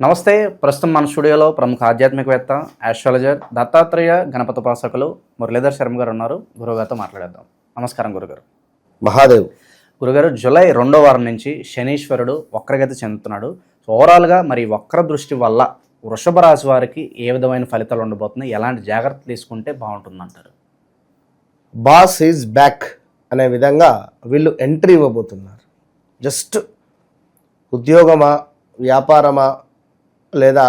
నమస్తే ప్రస్తుతం మన స్టూడియోలో ప్రముఖ ఆధ్యాత్మికవేత్త ఆస్ట్రాలజర్ దత్తాత్రేయ గణపతి ఉపాసకులు మురళీధర్ శర్మ గారు ఉన్నారు. గురుగారితో మాట్లాడేద్దాం. నమస్కారం గురుగారు. మహాదేవ్. గురుగారు జూలై రెండో వారం నుంచి శనీశ్వరుడు వక్రగతి చెందుతున్నాడు. సో ఓవరాల్గా మరి వక్ర దృష్టి వల్ల వృషభ రాశి వారికి ఏ విధమైన ఫలితాలు ఉండబోతున్నాయి? ఎలాంటి జాగ్రత్తలు తీసుకుంటే బాగుంటుందంటారు? బాస్ ఈజ్ బ్యాక్ అనే విధంగా వీళ్ళు ఎంట్రీ ఇవ్వబోతున్నారు. జస్ట్ ఉద్యోగమా వ్యాపారమా లేదా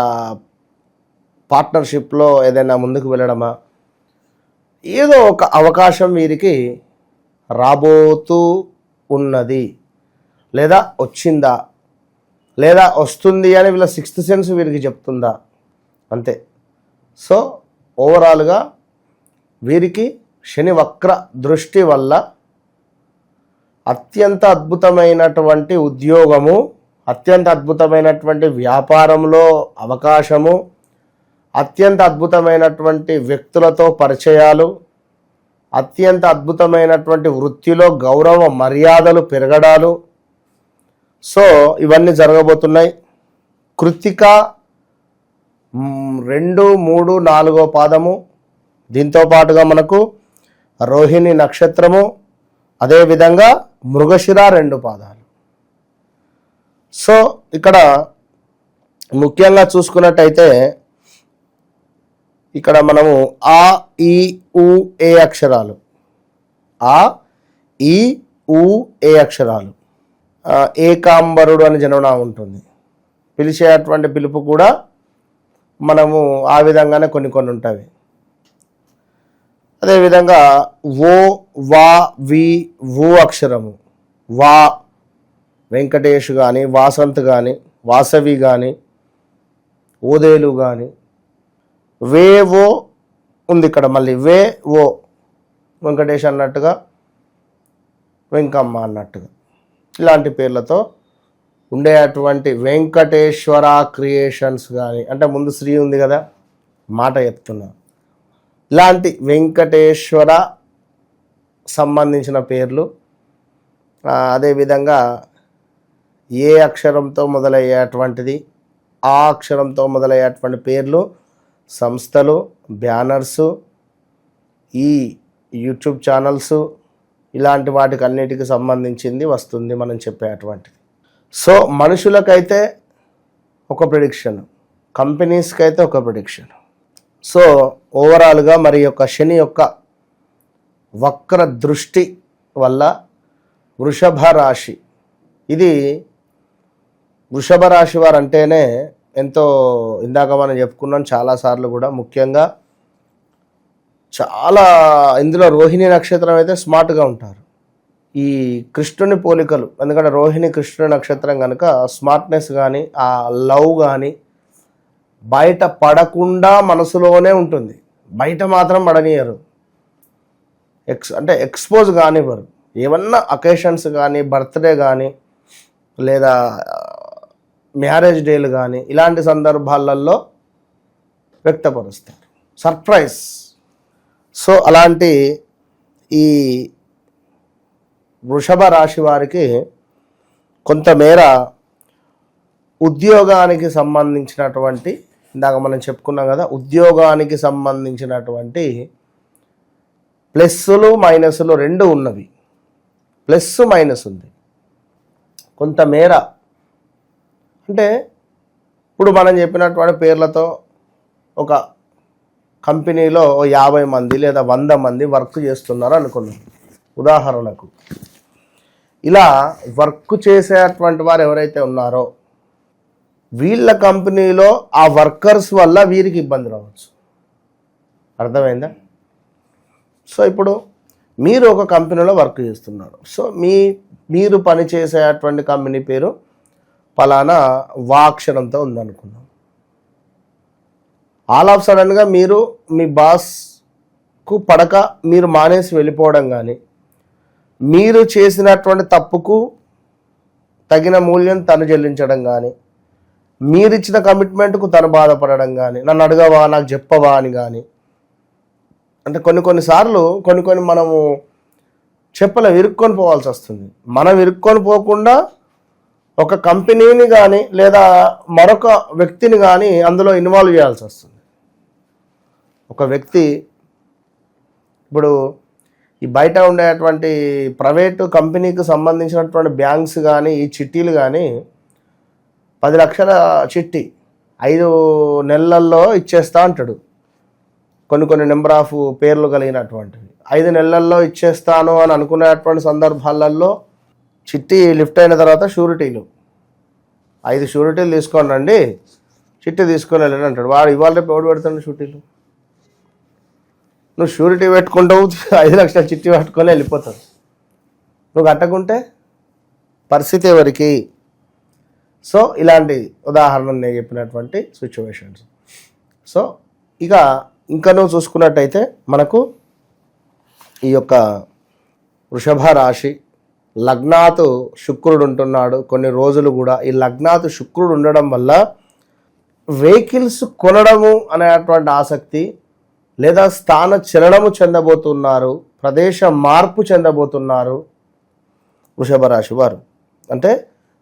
పార్ట్నర్షిప్లో ఏదైనా ముందుకు వెళ్ళడమా? ఏదో ఒక అవకాశం వీరికి రాబోతూ ఉన్నది. లేదా వచ్చిందా? లేదా వస్తుంది అని వీళ్ళ సిక్స్త్ సెన్స్ వీరికి చెప్తుందా? అంతే. సో ఓవరాల్గా వీరికి శని వక్ర దృష్టి వల్ల అత్యంత అద్భుతమైనటువంటి ఉద్యోగము అత్యంత అద్భుతమైనటువంటి వ్యాపారంలో అవకాశము అత్యంత అద్భుతమైనటువంటి వ్యక్తులతో పరిచయాలు అత్యంత అద్భుతమైనటువంటి వృత్తిలో గౌరవ మర్యాదలు పెరగడాలు. సో ఇవన్నీ జరగబోతున్నాయి. కృతిక రెండు మూడు నాలుగో పాదము. దీంతో పాటుగా మనకు రోహిణి నక్షత్రము. అదేవిధంగా మృగశిర రెండు పాదాలు. సో ఇక్కడ ముఖ్యంగా చూసుకున్నట్టయితే ఇక్కడ మనము ఆ ఈ ఉ ఏ అక్షరాలు. ఆ ఈ ఉ ఏ అక్షరాలు. ఏకాంబరుడు అని జనవనా ఉంటుంది. పిలిచేటువంటి పిలుపు కూడా మనము ఆ విధంగానే కొన్ని కొన్ని ఉంటాయి. అదేవిధంగా ఓ వా వి ఊ అక్షరము. వా వెంకటేష్ కానీ వాసంత్ కానీ వాసవి కానీ ఓదేలు కానీ వే ఓ ఉంది ఇక్కడ మళ్ళీ వే ఓ. వెంకటేష్ అన్నట్టుగా వెంకమ్మ అన్నట్టుగా. ఇలాంటి పేర్లతో ఉండే అటువంటి వెంకటేశ్వర క్రియేషన్స్ కానీ అంటే ముందు శ్రీ ఉంది కదా మాట చెప్తున్నా ఇలాంటి వెంకటేశ్వర సంబంధించిన పేర్లు అదేవిధంగా ఏ అక్షరంతో మొదలయ్యేటువంటిది ఆ అక్షరంతో మొదలయ్యేటువంటి పేర్లు సంస్థలు బ్యానర్సు ఈ యూట్యూబ్ ఛానల్స్ ఇలాంటి వాటికి అన్నిటికి సంబంధించింది వస్తుంది మనం చెప్పేటువంటిది సో మనుషులకైతే ఒక ప్రిడిక్షన్ కంపెనీస్కి అయితే ఒక ప్రిడిక్షన్ సో ఓవరాల్గా మరి యొక్క శని యొక్క వక్ర దృష్టి వల్ల వృషభ రాశి ఇది వృషభ రాశి వారు అంటేనే ఎంతో ఇందాక మనం చెప్పుకున్నాం చాలాసార్లు కూడా ముఖ్యంగా చాలా ఇందులో రోహిణి నక్షత్రం అయితే స్మార్ట్గా ఉంటారు. ఈ కృష్ణుని పోలికలు ఎందుకంటే రోహిణి కృష్ణుని నక్షత్రం కనుక స్మార్ట్నెస్ కానీ ఆ లవ్ కానీ బయట పడకుండా మనసులోనే ఉంటుంది. బయట మాత్రం పడనీయరు. ఎక్స్ అంటే ఎక్స్పోజ్ కానివ్వరు. ఏమన్నా అకేషన్స్ కానీ బర్త్డే కానీ లేదా మ్యారేజ్ డేలు కానీ ఇలాంటి సందర్భాలలో వ్యక్తపరుస్తారు. సర్ప్రైజ్. సో అలాంటి ఈ వృషభ రాశి వారికి కొంతమేర ఉద్యోగానికి సంబంధించినటువంటి ఇందాక మనం చెప్పుకున్నాం కదా ఉద్యోగానికి సంబంధించినటువంటి ప్లస్సులు మైనస్లు రెండు ఉన్నవి. ప్లస్ మైనస్ ఉంది. కొంతమేర అంటే ఇప్పుడు మనం చెప్పినటువంటి పేర్లతో ఒక కంపెనీలో యాభై మంది లేదా వంద మంది వర్క్ చేస్తున్నారు అనుకున్నాం ఉదాహరణకు ఇలా వర్క్ చేసేటువంటి వారు ఎవరైతే ఉన్నారో వీళ్ళ కంపెనీలో ఆ వర్కర్స్ వల్ల వీరికి ఇబ్బంది రావచ్చు అర్థమైందా? సో ఇప్పుడు మీరు ఒక కంపెనీలో వర్క్ చేస్తున్నారు. సో మీ మీరు పనిచేసేటువంటి కంపెనీ పేరు పలానా వాక్షరంతో ఉందనుకున్నాం ఆల్ ఆఫ్ సడన్గా మీరు మీ బాస్కు పడక మీరు మానేసి వెళ్ళిపోవడం కానీ మీరు చేసినటువంటి తప్పుకు తగిన మూల్యం తను చెల్లించడం కానీ మీరిచ్చిన కమిట్మెంట్కు తను బాధపడడం కానీ నన్ను అడగవా నాకు చెప్పవా అని కానీ అంటే కొన్ని కొన్నిసార్లు కొన్ని కొన్ని మనము చెప్పలేం ఇరుక్కొని పోవాల్సి వస్తుంది. మనం ఇరుక్కొని పోకుండా ఒక కంపెనీని కానీ లేదా మరొక వ్యక్తిని కానీ అందులో ఇన్వాల్వ్ చేయాల్సి వస్తుంది. ఒక వ్యక్తి ఇప్పుడు ఈ బయట ఉండేటువంటి ప్రైవేటు కంపెనీకి సంబంధించినటువంటి బ్యాంక్స్ కానీ ఈ చిట్టీలు కానీ పది లక్షల చిట్టి ఐదు నెలల్లో ఇచ్చేస్తా అంటాడు. కొన్ని కొన్ని నెంబర్ ఆఫ్ పేర్లు కలిగినటువంటివి. ఐదు నెలల్లో ఇచ్చేస్తాను అని అనుకునేటువంటి సందర్భాలలో చిట్టి లిఫ్ట్ అయిన తర్వాత షూరిటీలు. ఐదు షూరిటీలు తీసుకొని రండి చిట్టి తీసుకొని వెళ్ళండి అంటాడు. వాడు ఇవాళ రేపు ఎవడు పెడతాడు షూరిటీలు? నువ్వు షూరిటీ పెట్టుకుంటావు ఐదు లక్షల చిట్టి పట్టుకొని వెళ్ళిపోతావు. నువ్వు కట్టకుంటే పరిస్థితి ఎవరికి? సో ఇలాంటి ఉదాహరణ నేను చెప్పినటువంటి సిచ్యువేషన్స్ సో ఇక ఇంకా నువ్వు చూసుకున్నట్టయితే మనకు ఈ యొక్క వృషభ రాశి లగ్నాతు శుక్రుడు ఉంటున్నాడు కొన్ని రోజులు కూడా ఈ లగ్నాతు శుక్రుడు ఉండడం వల్ల వెహికల్స్ కొనడము అనేటువంటి ఆసక్తి లేదా స్థాన చలనము చెందబోతున్నారు ప్రదేశ మార్పు చెందబోతున్నారు వృషభ రాశి వారు. అంటే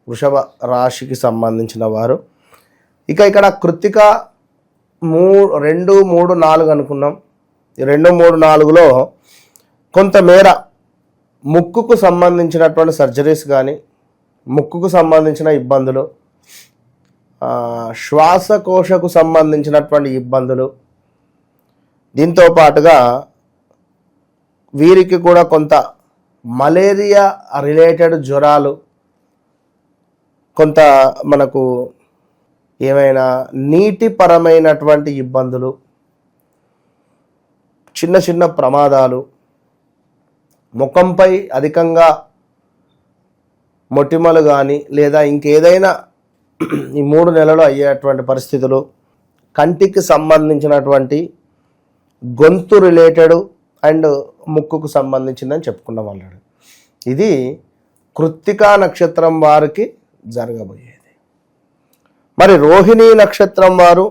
వృషభ రాశికి సంబంధించిన వారు. ఇక ఇక్కడ కృత్తిక మూ రెండు మూడు నాలుగు అనుకున్నాం. ఈ రెండు మూడు నాలుగులో కొంతమేర ముక్కుకు సంబంధించినటువంటి సర్జరీస్ కానీ ముక్కుకు సంబంధించిన ఇబ్బందులు శ్వాసకోశకు సంబంధించినటువంటి ఇబ్బందులు దీంతో పాటుగా వీరికి కూడా కొంత మలేరియా రిలేటెడ్ జ్వరాలు కొంత మనకు ఏమైనా నీటిపరమైనటువంటి ఇబ్బందులు చిన్న చిన్న ప్రమాదాలు ముఖంపై అధికంగా మొటిమలు కానీ లేదా ఇంకేదైనా ఈ మూడు నెలలు అయ్యేటువంటి పరిస్థితులు కంటికి సంబంధించినటువంటి గొంతు రిలేటెడ్ అండ్ ముక్కుకు సంబంధించిందని చెప్పుకున్నాం అన్నాడు ఇది కృత్తికా నక్షత్రం వారికి జరగబోయేది. మరి రోహిణీ నక్షత్రం వారు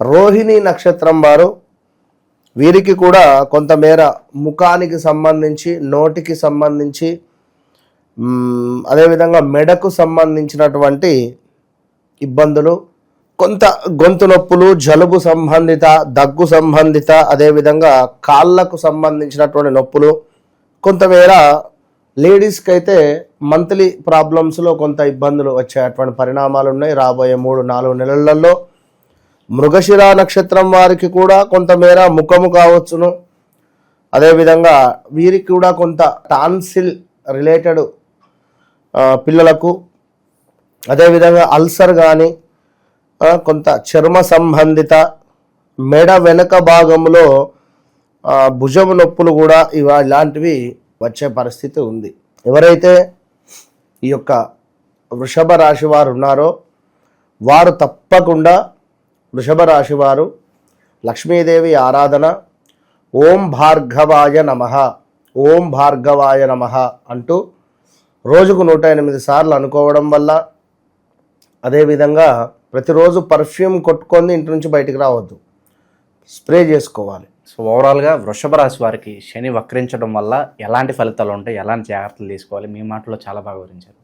రోహిణీ నక్షత్రం వారు వీరికి కూడా కొంతమేర ముఖానికి సంబంధించి నోటికి సంబంధించి అదేవిధంగా మెడకు సంబంధించినటువంటి ఇబ్బందులు కొంత గొంతు నొప్పులు జలుబు సంబంధిత దగ్గు సంబంధిత అదేవిధంగా కాళ్ళకు సంబంధించినటువంటి నొప్పులు కొంతమేర లేడీస్కి అయితే మంత్లీ ప్రాబ్లమ్స్లో కొంత ఇబ్బందులు వచ్చేటువంటి పరిణామాలు ఉన్నాయి. రాబోయే మూడు నాలుగు నెలలలో మృగశిర నక్షత్రం వారికి కూడా కొంతమేర ముఖము కావచ్చును. అదేవిధంగా వీరికి కూడా కొంత టాన్సిల్ రిలేటెడ్ పిల్లలకు. అదేవిధంగా అల్సర్ కానీ కొంత చర్మ సంబంధిత మెడ వెనక భాగంలో భుజం భుజము నొప్పులు కూడా ఇవ ఇలాంటివి వచ్చే పరిస్థితి ఉంది. ఎవరైతే ఈ యొక్క వృషభ రాశి వారు ఉన్నారో వారు తప్పకుండా వృషభ లక్ష్మీదేవి ఆరాధన ఓం భార్గవాయ నమ ఓం భార్గవాయ నమ అంటూ రోజుకు నూట ఎనిమిది సార్లు అనుకోవడం వల్ల అదేవిధంగా ప్రతిరోజు పర్ఫ్యూమ్ కొట్టుకొని ఇంటి నుంచి బయటికి రావద్దు. స్ప్రే చేసుకోవాలి. సో ఓవరాల్గా వృషభ రాశి వారికి శని వక్రించడం వల్ల ఎలాంటి ఫలితాలు ఉంటాయి? ఎలాంటి జాగ్రత్తలు తీసుకోవాలి? మీ మాటలో చాలా బాగా వివరించారు.